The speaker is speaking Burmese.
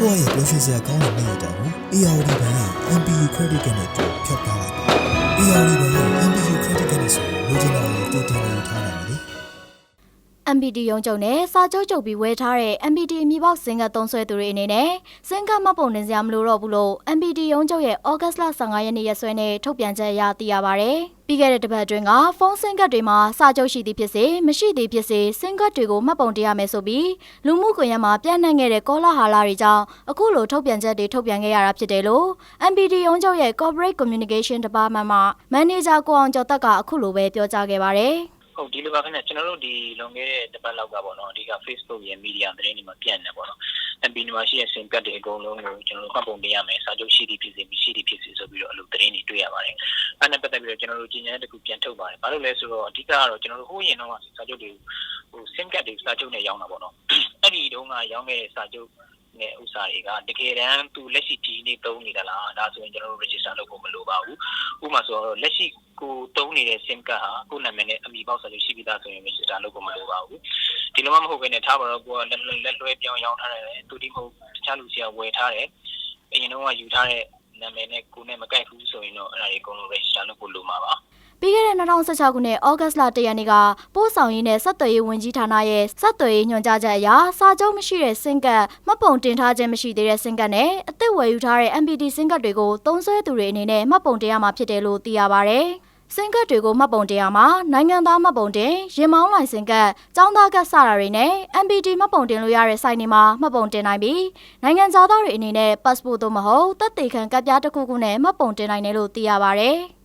ဝရဲ့ပြောရှင်စရာကောင်းတဲ့နေ့ရက်တောင်ကို ARD ဘဏ်ရဲ့ MPU Credit Card နဲ့အတူဖြတ်ထားလိုက်ပါ ARD ဘဏ်ရဲ့ MPU Credit Card နဲ့ဆိုလိုချင်တာကိုတူတင်နေထားနိုင်တယ်လေ MPD ရုံးချုပ်နဲ့စာချုပ်ချုပ်ပြီးဝယ်ထားတဲ့ MPD အမည်ပေါက်စင်ကသုံးဆွဲသူတွေအနေနဲ့စင်ကမပုံတင်စရာမလိုတော့ဘူးလို့ MPD ရုံးချုပ်ရဲ့ဩဂတ်စ်လ15ရက်နေ့ရက်စွဲနဲ့ထုတ်ပြန်ချက်အရသိရပါဗျ။ပြီးခဲ့တဲ့တစ်ပတ်အတွင်းကဖုန်းစင်ကတ်တွေမှာစာချုပ်ရှိသည်ဖြစ်စေမရှိသည်ဖြစ်စေစင်ကတ်တွေကိုမှတ်ပုံတင်ရမယ်ဆိုပြီးလူမှုကွန်ရက်မှာပြန့်နှံ့ခဲ့တဲ့ကောလာဟာလာတွေကြောင့်အခုလိုထုတ်ပြန်ချက်တွေထုတ်ပြန်ခဲ့ရတာဖြစ်တယ်လို့ MPD ရုံးချုပ်ရဲ့ Corporate Communication Department မှာမန်နေဂျာကိုအောင်ကျော်တက်ကအခုလိုပဲပြောကြားခဲ့ပါတယ်။ ဟုတ်ဒီလိုပါခင်ဗျကျွန်တော်တို့ဒီလွန်ခဲ့တဲ့တစ်ပတ်လောက်ကပေါ့နော်အဓိက Facebook ရဲ့ media သတင်းတွေမှာပြန့်နေပေါ့နော် MP မှာရှိတဲ့စင်ကတ်တွေအကုန်လုံးကိုကျွန်တော်တို့မှတ်ပုံတင်ရမယ်စာချုပ်ရှိသည်ဖြစ်စေမရှိသည်ဖြစ်စေဆိုပြီးတော့အဲ့လိုသတင်းတွေတွေ့ရပါတယ်အဲ့နဲ့ပတ်သက်ပြီးတော့ကျွန်တော်တို့ကြီးညာတစ်ခုပြန်ထုတ်ပါတယ်ဘာလို့လဲဆိုတော့အဓိကကတော့ကျွန်တော်တို့ဟိုးရင်တော့စာချုပ်တွေဟို sim card တွေစာချုပ်နဲ့ရောင်းတာပေါ့နော်အဲ့ဒီတုန်းကရောင်းခဲ့တဲ့စာချုပ်နဲ့ဥစ္စာတွေကတကယ်တမ်းသူလက်ရှိဒီနေ့သုံးနေသလားဒါဆိုရင်ကျွန်တော်တို့ register လုပ်ဖို့မလိုပါဘူးဥပမာဆိုတော့လက်ရှိ ကိုသုံးနေတဲ့ sim card ဟာကိုယ့်နာမည်နဲ့အမည်ပေါက်စာချုပ်ရှိပြီးသားဆိုရင် register လုပ်ဖို့မလိုပါဘူးဒီလိုမှမဟုတ်ဘဲနဲ့ထားပါတော့ကိုကလက်လက်လွဲပြောင်းရောင်းထားတယ်သူဒီမဟုတ်တခြားလူစီကဝယ်ထားတယ်အရင်တော့ကယူထားတဲ့နာမည်နဲ့ကိုယ်နဲ့မကိုက်ဘူးဆိုရင်တော့အဲ့ဒါတွေအကုန်လုံး register လုပ်ဖို့လိုမှာပါပြီးခဲ့တဲ့2016ခုနှစ်ဩဂတ်လ1ရက်နေ့ကပို့ဆောင်ရေးနဲ့ဆက်သွယ်ရေးဝန်ကြီးဌာနရဲ့ဆက်သွယ်ရေးညွှန်ကြားချက်အရစာချုပ်မရှိတဲ့စင်ကတ်မှတ်ပုံတင်ထားခြင်းမရှိသေးတဲ့စင်ကတ်နဲ့အသက်ဝယ်ယူထားတဲ့ MPD စင်ကတ်တွေကိုသုံးစွဲသူတွေအနေနဲ့မှတ်ပုံတင်ရမှာဖြစ်တယ်လို့သိရပါဗျ။ စင်ကတ်တွေကိုမှတ်ပုံတင်ရမှာနိုင်ငံသားမှတ်ပုံတင်ရင်မောင်းလိုင်စင်ကတ်ចောင်းသားကတ်စတာတွေနဲ့ MPD မှတ်ပုံတင်လို့ရတဲ့စိုက်နေမှာမှတ်ပုံတင်နိုင်ပြီးနိုင်ငံသားတွေအနေနဲ့ passport သို့မဟုတ်သက်သေခံကတ်ပြားတစ်ခုခုနဲ့မှတ်ပုံတင်နိုင်တယ်လို့သိရပါဗျ။